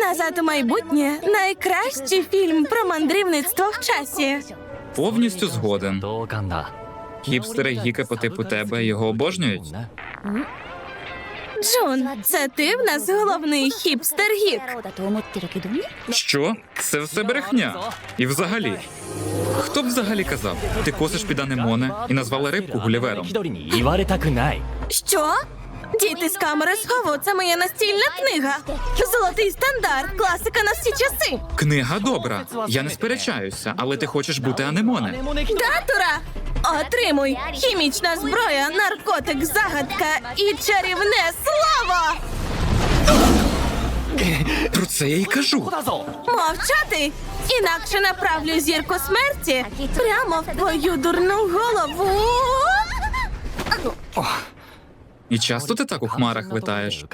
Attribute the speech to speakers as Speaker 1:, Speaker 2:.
Speaker 1: Назад у майбутнє найкращий фільм про мандрівництво в часі.
Speaker 2: Повністю згоден. Хіпстери гіка по типу тебе його обожнюють.
Speaker 1: Джун, це ти в нас головний
Speaker 3: хіпстер гік.
Speaker 2: Що? Це все брехня. І взагалі. Хто б взагалі казав? Ти косиш під анемоне і назвала рибку гулівером.
Speaker 1: Що? Діти з камери схову це моя настільна книга. Золотий стандарт, класика на всі часи.
Speaker 2: Книга добра. Я не сперечаюся, але ти хочеш бути анемоне.
Speaker 1: Датура! Отримуй! Хімічна зброя, наркотик, загадка і чарівне слово!
Speaker 2: Про це я й кажу.
Speaker 1: Мовчати! Інакше направлю зірку смерті прямо в твою дурну голову.
Speaker 2: І часто ти так у хмарах
Speaker 4: витаєш?
Speaker 1: Замовкни.